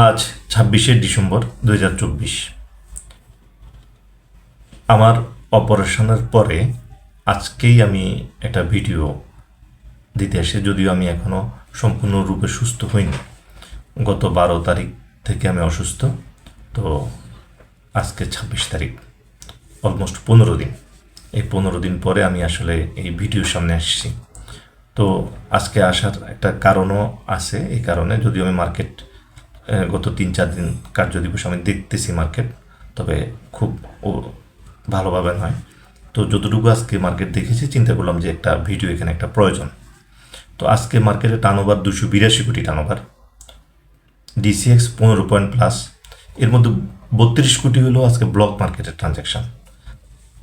আজ ছাব্বিশে ডিসেম্বর দুই হাজার চব্বিশ। আমার অপারেশনের পরে আজকেই আমি একটা ভিডিও দিতে আসি, যদিও আমি এখনও সম্পূর্ণরূপে সুস্থ হইনি। গত বারো তারিখ থেকে আমি অসুস্থ, তো আজকে ছাব্বিশ তারিখ, অলমোস্ট পনেরো দিন। এই পনেরো দিন পরে আমি আসলে এই ভিডিওর সামনে আসছি। তো আজকে আসার একটা কারণও আছে, এই কারণে যদিও আমি মার্কেট গত তিন, চার দিন কার্য দিবস আমি দেখতেছি মার্কেট তবে খুব ভালোভাবে নয়। তো যতটুকু আজকে মার্কেট দেখেছি, চিন্তা করলাম যে একটা ভিডিও এখানে একটা প্রয়োজন। তো আজকে মার্কেটে টার্নওভার দুশো বিরাশি কোটি টার্নওভার ডিসিএক্স পনেরো পয়েন্ট প্লাস এর মধ্যে বত্রিশ কোটি হলো আজকে ব্লক মার্কেটের ট্রানজ্যাকশন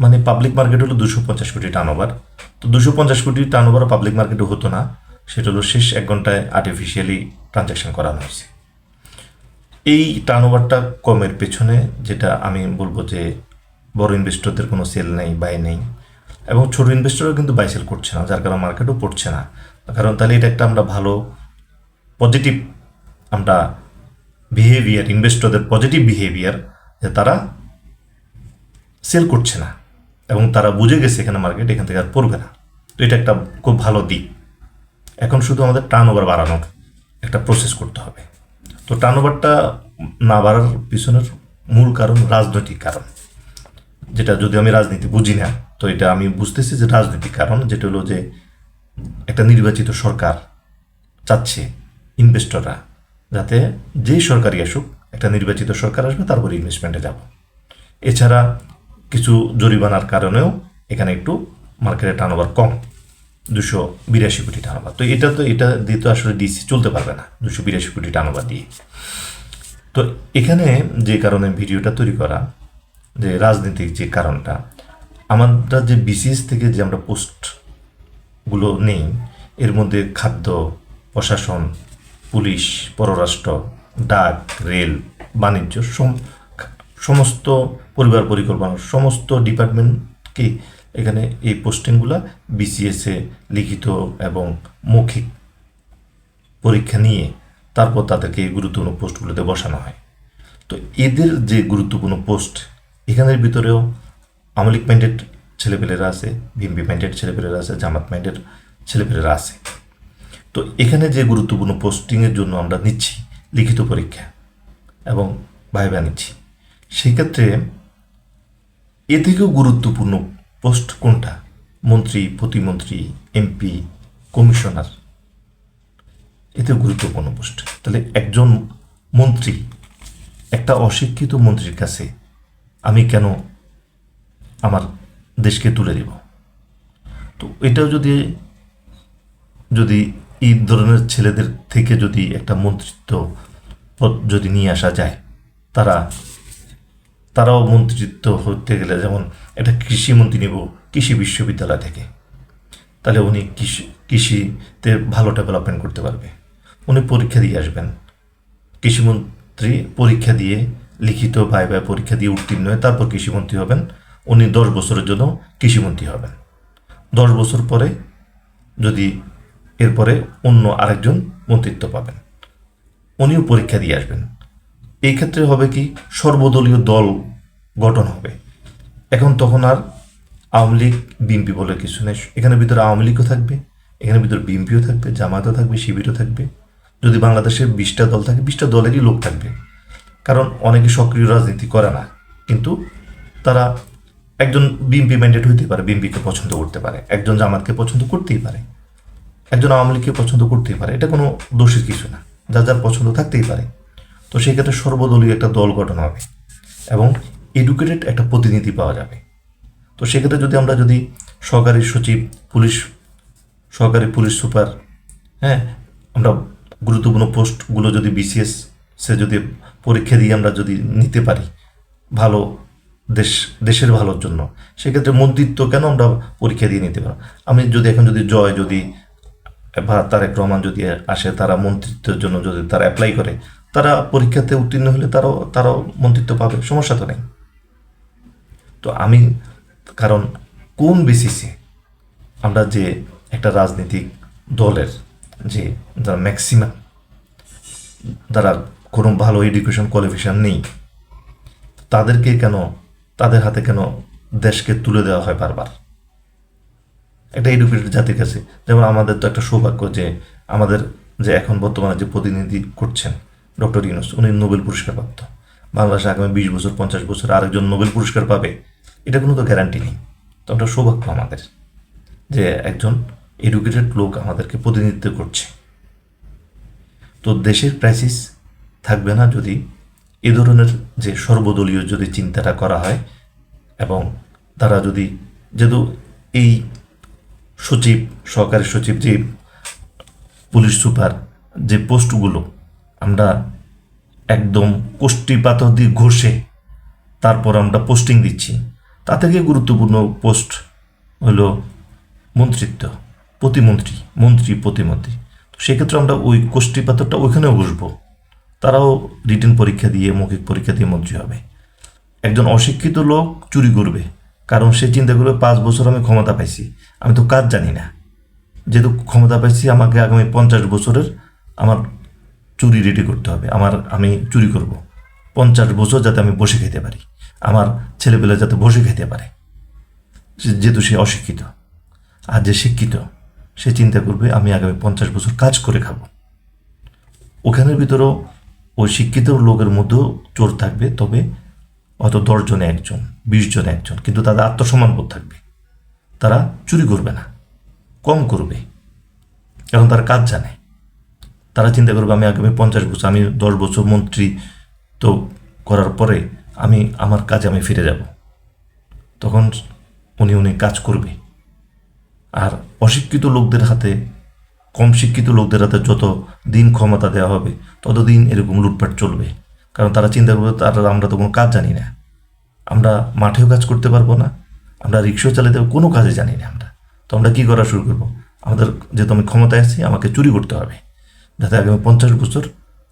মানে পাবলিক মার্কেট হলো দুশো পঞ্চাশ কোটি টার্নওভার তো দুশো পঞ্চাশ কোটি টার্নওভার পাবলিক মার্কেটে হতো না, সেটা হলো শেষ এক ঘন্টায় আর্টিফিশিয়ালি ট্রানজ্যাকশন করানো হয়েছে। এই টার্নওভারটা কমের পেছনে, যেটা আমি বলব যে বড় ইনভেস্টরদের কোনো সেল নেই বাই নেই। এবং ছোট ইনভেস্টরও কিন্তু বাই সেল করছে না, যার কারণে মার্কেটও পড়ছে না। কারণ তাহলে এটা একটা আমরা ভালো পজিটিভ আমরা বিহেভিয়ার ইনভেস্টরদের পজিটিভ বিহেভিয়ার যে তারা সেল করছে না। এবং তারা বুঝে গেছে এখানে মার্কেট এখান থেকে আর পড়বে না। তো এটা একটা খুব ভালো দিক। এখন শুধু আমাদের টার্ন ওভার বাড়ানোর একটা প্রসেস করতে হবে। তো টার্ন ওভারটা না বাড়ার পিছনের মূল কারণ রাজনৈতিক কারণ। যেটা যদি আমি রাজনীতি বুঝি না, তো এটা আমি বুঝতেছি যে রাজনৈতিক কারণ, যেটা হলো যে একটা নির্বাচিত সরকার চাচ্ছে ইনভেস্টররা যাতে যেই সরকারই আসুক, একটা নির্বাচিত সরকার আসবে, তারপরে ইনভেস্টমেন্টে যাব। এছাড়া কিছু জরিমানার কারণেও এখানে একটু মার্কেটে টার্নওভার কম। দুশো বিরাশি কোটি টার্নওভার তো এটা তো, এটা দিয়ে তো আসলে ডিসি চলতে পারবে না, দুশো বিরাশি কোটি টার্নওভার দিয়ে। তো এখানে যে কারণে ভিডিওটা তৈরি করা, যে রাজনীতিক যে কারণটা, আমরা যে বিসিএস থেকে যে আমরা পোস্টগুলো নেই, এর মধ্যে খাদ্য, প্রশাসন, পুলিশ, পররাষ্ট্র, ডাক, রেল, বাণিজ্য, সম- সমস্ত পরিবার পরিকল্পনা, সমস্ত ডিপার্টমেন্টকে এখানে এই পোস্টিংগুলো বিসিএসে লিখিত এবং মৌখিক পরীক্ষা নিয়ে তারপর তাদেরকে এই গুরুত্বপূর্ণ পোস্টগুলোতে বসানো হয়। তো এদের যে গুরুত্বপূর্ণ পোস্ট এখানের ভিতরেও আমলিক মাইন্ডেড ছেলেপেলেরা আছে বিএমপি মাইন্ডেড ছেলেপেলেরা আছে, জামাত মাইন্ডেড ছেলেপেলেরা আছে। তো এখানে যে গুরুত্বপূর্ণ পোস্টিংয়ের জন্য আমরা নিচ্ছি লিখিত পরীক্ষা এবং ভাইবা নিচ্ছি। সেই ক্ষেত্রে এ থেকেও গুরুত্বপূর্ণ পোস্ট কোনটা? মন্ত্রী, প্রতিমন্ত্রী, এমপি, কমিশনার। এতে গুরুত্বপূর্ণ পোস্ট। তাহলে একজন মন্ত্রী, একটা অশিক্ষিত মন্ত্রীর কাছে আমি কেন আমার দেশকে তুলে দেব? তো এটাও যদি যদি এই ধরনের ছেলেদের থেকে যদি একটা মন্ত্রিত্ব পদ যদি নিয়ে আসা যায়, তারা, তারাও মন্ত্রিত্ব হতে গেলে যেমন একটা কৃষিমন্ত্রী নেব, কৃষি বিশ্ববিদ্যালয় থেকে। তাহলে উনি কৃষি, কৃষিতে ভালো ডেভেলপমেন্ট করতে পারবে। উনি পরীক্ষা দিয়ে আসবেন। কৃষিমন্ত্রী পরীক্ষা দিয়ে, লিখিত ভাই ভাই পরীক্ষা দিয়ে উত্তীর্ণ হয়ে তারপর কৃষিমন্ত্রী হবেন। উনি দশ বছরের জন্য কৃষিমন্ত্রী হবেন। দশ বছর পরে যদি, এরপরে অন্য আরেকজন মন্ত্রিত্ব পাবেন। উনিও পরীক্ষা দিয়ে আসবেন। এই ক্ষেত্রে হবে কি, সর্বদলীয় দল গঠন হবে। এখন তখন আর আওয়ামী লীগ, বিএনপি বলে কিছু নেই। এখানে ভিতরে আওয়ামী লীগও থাকবে, এখানে ভিতরে বিএনপিও থাকবে জামাতও থাকবে, শিবিরও থাকবে। যদি বাংলাদেশে বিশটা দল থাকে, বিশটা দলেরই লোক থাকবে। কারণ অনেকে সক্রিয় রাজনীতি করে না, কিন্তু তারা একজন বিএনপি ম্যান্ডেট হইতে পারে, বিএনপিকে পছন্দ করতে পারে। একজন জামাতকে পছন্দ করতেই পারে। একজন আওয়ামী লীগকে পছন্দ করতেই পারে। এটা কোনো দোষের কিছু না। যার যার পছন্দ থাকতেই পারে। তো সেক্ষেত্রে সর্বদলীয় একটা দল গঠন হবে। এবং এডুকেটেড একটা প্রতিনিধি পাওয়া যাবে। তো সেক্ষেত্রে যদি আমরা যদি সহকারী সচিব, পুলিশ, সহকারী পুলিশ সুপার হ্যাঁ আমরা গুরুত্বপূর্ণ পোস্টগুলো যদি বিসিএস সে যদি পরীক্ষা দিয়ে আমরা যদি নিতে পারি ভালো দেশ, দেশের ভালোর জন্য, সেক্ষেত্রে মন্ত্রিত্ব কেন আমরা পরীক্ষা দিয়ে নিতে পারব? আমি যদি এখন যদি জয় যদি বা তারেক রহমান যদি আসে, তারা মন্ত্রিত্বের জন্য যদি তারা অ্যাপ্লাই করে, তারা পরীক্ষাতে উত্তীর্ণ হলে তারাও তারাও মন্ত্রিত্ব পাবে, সমস্যা তো নেই। তো আমি, কারণ কোন বেসিসে আমরা যে একটা রাজনৈতিক দলের যে যারা ম্যাক্সিমাম যারা কোনো ভালো এডুকেশন কোয়ালিফিকেশান নেই, তাদেরকে কেন, তাদের হাতে কেন দেশকে তুলে দেওয়া হয় বারবার? একটা এডুকেটেড জাতির কাছে, যেমন আমাদের তো একটা সৌভাগ্য যে আমাদের যে এখন বর্তমানে যে প্রতিনিধি করছেন ডক্টর ইউনুস, উনি নোবেল পুরস্কার প্রাপ্ত বাংলাদেশে আগামী বিশ বছর, পঞ্চাশ বছর আরেকজন নোবেল পুরস্কার পাবে, এটা কোনো তো গ্যারান্টি নেই। তো একটা সৌভাগ্য আমাদের যে একজন এডুকেটেড লোক আমাদেরকে প্রতিনিধিত্ব করছে। তো দেশের ক্রাইসিস থাকবে না যদি এ ধরনের যে সর্বদলীয় যদি চিন্তাটা করা হয় এবং তারা যদি যেহেতু এই সচিব, সহকারী সচিব, যে পুলিশ সুপার, যে পোস্টগুলো আমরা একদম কোষ্টি পাথর দিয়ে ঘষে তারপর আমরা পোস্টিং দিচ্ছি। তা থেকে গুরুত্বপূর্ণ পোস্ট হলো মন্ত্রিত্ব, প্রতিমন্ত্রী, মন্ত্রী, প্রতিমন্ত্রী। তো সেক্ষেত্রে আমরা ওই কোষ্টি পাথরটা ওইখানেও বসবো। তারাও রিটেন পরীক্ষা দিয়ে, মৌখিক পরীক্ষা দিয়ে মন্ত্রী হবে। একজন অশিক্ষিত লোক চুরি করবে, কারণ সে চিন্তা করবে, পাঁচ বছর আমি ক্ষমতা পাইছি, আমি তো কাজ জানি না। যেহেতু ক্ষমতা পাইছি, আমাকে আগামী পঞ্চাশ বছরের আমার চুরি রেডি করতে হবে। আমার, আমি চুরি করব। পঞ্চাশ বছর যাতে আমি বসে খেতে পারি। আমার ছেলেপেলে যাতে বসে খেতে পারে। যেহেতু সে অশিক্ষিত। আর যে শিক্ষিত, সে চিন্তা করবে, আমি আগামী পঞ্চাশ বছর কাজ করে খাব। ওখানের ভিতরেও ওই শিক্ষিত লোকের মধ্যেও চোর থাকবে, তবে হয়তো দশ জনে একজন, বিশ জনে একজন, কিন্তু তাদের আত্মসম্মান বোধ থাকবে। তারা চুরি করবে না। কম করবে। কারণ তারা কাজ জানে। তারা চিন্তা করবে, আমি আগামী পঞ্চাশ বছর, আমি দশ বছর মন্ত্রী, তো করার পরে আমি, আমার কাজে আমি ফিরে যাব। তখন উনি উনি কাজ করবে। আর অশিক্ষিত লোকদের হাতে, কম শিক্ষিত লোকদের হাতে যত দিন ক্ষমতা দেওয়া হবে ততদিন এরকম লুটপাট চলবে। কারণ তারা চিন্তা করবে, তারা, আমরা তো কোনো কাজ জানি না। আমরা মাঠেও কাজ করতে পারব না, আমরা রিক্সাও চালাতে কোনো কাজে জানি না আমরা। তো আমরা কী করা শুরু করব? আমাদের, যেহেতু আমি ক্ষমতায় আছি, আমাকে চুরি করতে হবে। যাতে আগামী পঞ্চাশ বছর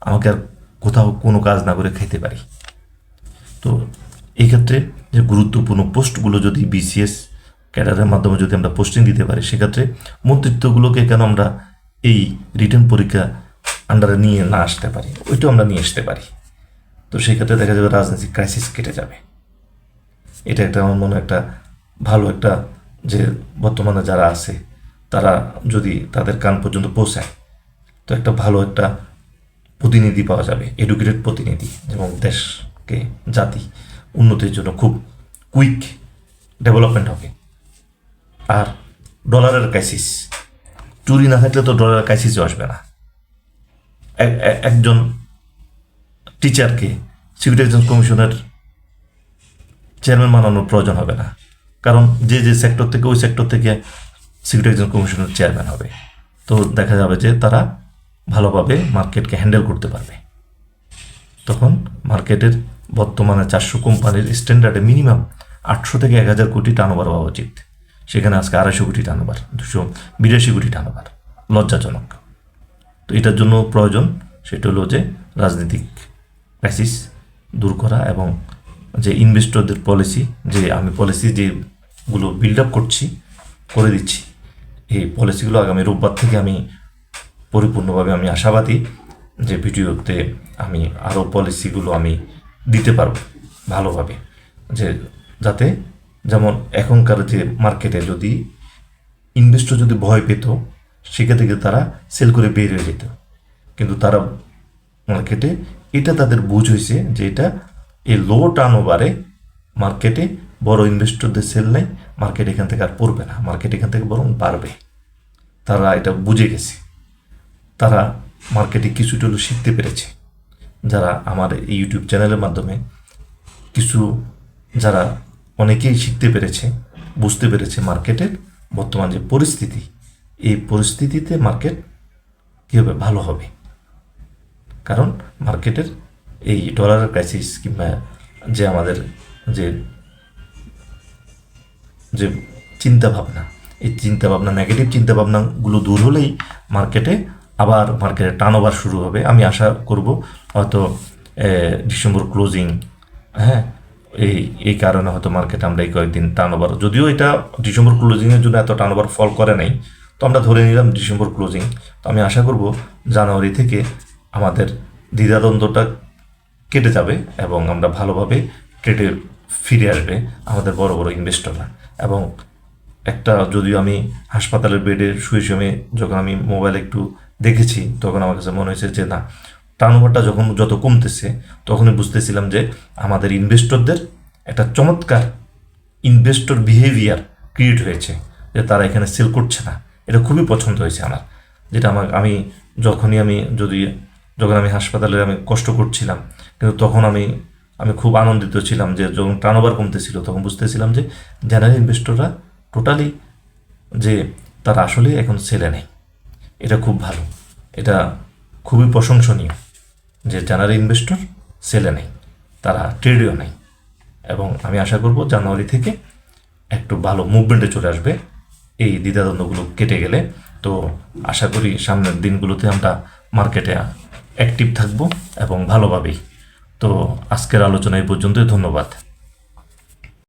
আমাকে আর কোথাও কোনো কাজ না করে খেতে পারি। তো এই ক্ষেত্রে যে গুরুত্বপূর্ণ পোস্টগুলো যদি বিসিএস ক্যাডারের মাধ্যমে যদি আমরা পোস্টিং দিতে পারি, সেক্ষেত্রে মন্ত্রিত্বগুলোকে কেন আমরা এই রিটার্ন পরীক্ষা আন্ডারে নিয়ে না আসতে পারি? ওইটাও আমরা নিয়ে আসতে পারি। তো সেক্ষেত্রে দেখা যাবে রাজনৈতিক ক্রাইসিস কেটে যাবে। এটা একটা আমার মনে একটা ভালো একটা যে বর্তমানে যারা আছে, তারা যদি তাদের কান পর্যন্ত পৌঁছায় তো একটা ভালো একটা প্রতিনিধি পাওয়া যাবে এডুকেটেড প্রতিনিধি এবং দেশকে, জাতি উন্নতির জন্য খুব কুইক ডেভেলপমেন্ট হবে। আর ডলারের ক্রাইসিস চুরি না থাকলে তো ডলারের ক্রাইসিসও আসবে না। এক- এক- একজন টিচারকে এক্সাম কমিশনের চেয়ারম্যান বানানোর প্রয়োজন হবে না। কারণ যে যে সেক্টর থেকে, ওই সেক্টর থেকে সিকিউরিটি এক্সাম কমিশনের চেয়ারম্যান হবে। তো দেখা যাবে যে তারা ভালোভাবে মার্কেটকে হ্যান্ডেল করতে পারবে। তখন মার্কেটের বর্তমানে চারশো কোম্পানির স্ট্যান্ডার্ডে মিনিমাম আটশো থেকে এক হাজার কোটি টার্নওভার হওয়া উচিত। সেখানে আজকে আড়াইশো কোটি টার্নওভার দুশো বিরাশি কোটি টার্নওভার লজ্জাজনক। তো এটার জন্য প্রয়োজন সেটা হলো যে রাজনৈতিক ক্রাইসিস দূর করা এবং যে ইনভেস্টরদের পলিসি যে আমি পলিসি যেগুলো বিল্ড আপ করছি, করে দিচ্ছি, এই পলিসিগুলো আগামী রোববার থেকে আমি পরিপূর্ণভাবে আমি আশাবাদী যে ভিডিওতে আমি আরও পলিসিগুলো আমি দিতে পারব ভালোভাবে। যে যাতে যেমন এখনকার যে মার্কেটে যদি ইনভেস্টর যদি ভয় পেত সেক্ষেত্রে কিন্তু তারা সেল করে বের হয়ে যেত। কিন্তু তারা মার্কেটে এটা তাদের বুঝ হয়েছে যে এটা এই লো টার্ন ওভারে মার্কেটে বড় ইনভেস্টরদের সেল নেই মার্কেট এখান থেকে আর পড়বে না মার্কেট এখান থেকে বরং বাড়বে। তারা এটা বুঝে গেছে। তারা মার্কেটে কিছুটা হলেও শিখতে পেরেছে। যারা আমার এই ইউটিউব চ্যানেলের মাধ্যমে কিছু, যারা অনেকেই শিখতে পেরেছে, বুঝতে পেরেছে মার্কেটের বর্তমান যে পরিস্থিতি, এই পরিস্থিতিতে মার্কেট কীভাবে ভালো হবে? কারণ মার্কেটের এই ডলারের ক্রাইসিস কিংবা যে আমাদের যে যে চিন্তাভাবনা, এই চিন্তা ভাবনা নেগেটিভ চিন্তাভাবনাগুলো দূর হলেই মার্কেটে আবার মার্কেটে টার্ন ওভার শুরু হবে। আমি আশা করব হয়তো ডিসেম্বর ক্লোজিং হ্যাঁ এই এই কারণে হয়তো মার্কেটে আমরা এই কয়েকদিন টার্ন ওভার যদিও এটা ডিসেম্বর ক্লোজিংয়ের জন্য এত টার্ন ওভার ফল করে নাই, তো আমরা ধরে নিলাম ডিসেম্বর ক্লোজিং তো আমি আশা করব জানুয়ারি থেকে আমাদের দ্বিধাদ্বন্দ্বটা কেটে যাবে এবং আমরা ভালোভাবে ট্রেডে ফিরে আসবে আমাদের বড় বড় ইনভেস্টররা এবং একটা, যদিও আমি হাসপাতালের বেডে শুয়ে শুয়ে যখন আমি মোবাইলে একটু দেখেছি, তখন আমার কাছে মনে হয়েছে যে না টার্নওভারটা যখন যত কমতেছে, তখনই বুঝতেছিলাম যে আমাদের ইনভেস্টরদের একটা চমৎকার ইনভেস্টর বিহেভিয়ার ক্রিয়েট হয়েছে, যে তারা এখানে সেল করছে না। এটা খুবই পছন্দ হয়েছে আমার। যেটা আমার, আমি যখনই আমি যদি, যখন আমি হাসপাতালে আমি কষ্ট করছিলাম, কিন্তু তখন আমি আমি খুব আনন্দিত ছিলাম যে যখন টার্নওভার কমতেছিল, তখন বুঝতেছিলাম যে জেনারেল ইনভেস্টররা টোটালি যে তারা আসলে এখন সেলে নেই। এটা খুব ভালো। এটা খুবই প্রশংসনীয় যে জেনারেল ইনভেস্টর সেলে নেই, তারা ট্রেডেও নেই। এবং আমি আশা করব জানুয়ারি থেকে একটু ভালো মুভমেন্টে চলে আসবে। এই দ্বিধাদ্বন্দ্বগুলো কেটে গেলে তো আশা করি সামনের দিনগুলোতে আমরা মার্কেটে অ্যাক্টিভ থাকব এবং ভালোভাবেই। তো আজকের আলোচনা এই পর্যন্তই, ধন্যবাদ।